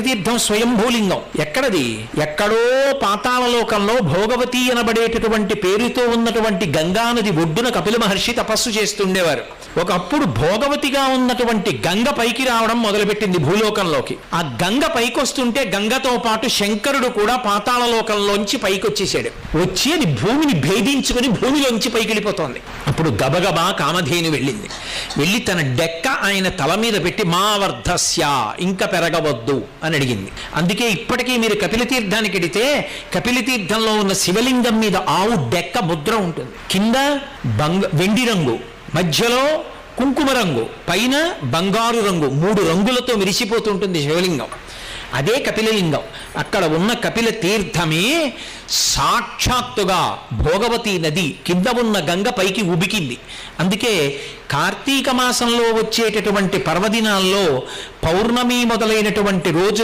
తీర్థం స్వయంభూలింగం. ఎక్కడది? ఎక్కడో పాతాళలోకంలో భోగవతి అనబడేటటువంటి పేరుతో ఉన్నటువంటి గంగానది ఒడ్డున కపిల మహర్షి తపస్సు చేస్తుండేవారు. ఒకప్పుడు భోగవతిగా ఉన్నటువంటి గంగ పైకి రావడం మొదలుపెట్టింది భూలోకంలోకి. ఆ గంగ పైకొస్తుంటే గంగతో పాటు శంకరుడు కూడా పాతాళలోకంలోంచి పైకి వచ్చేసాడు వచ్చి అది భూమిని భేదించుకుని భూమిలోంచి పైకి వెళ్ళిపోతోంది అప్పుడు గబగబా కామధేను వెళ్ళింది. వెళ్ళి తన డెక్క ఆయన తల మీద పెట్టి మావర్ధస్య ఇంకా పెరగవద్దు. అని అడిగింది. అందుకే ఇప్పటికీ మీరు కపిలతీర్థానికి వెడితే ఉన్న శివలింగం మీద ఆవు డెక్క ముద్ర ఉంటుంది. కింద బంగ వెండి రంగు మధ్యలో కుంకుమ రంగు పైన బంగారు రంగు మూడు రంగులతో మెరిసిపోతుంటుంది శివలింగం. అదే కపిలలింగం. అక్కడ ఉన్న కపిల తీర్థమే సాక్షాత్తుగా భోగవతి నది కింద ఉన్న గంగ పైకి ఉబికింది. అందుకే కార్తీక మాసంలో వచ్చేటటువంటి పర్వదినాల్లో పౌర్ణమి మొదలైనటువంటి రోజు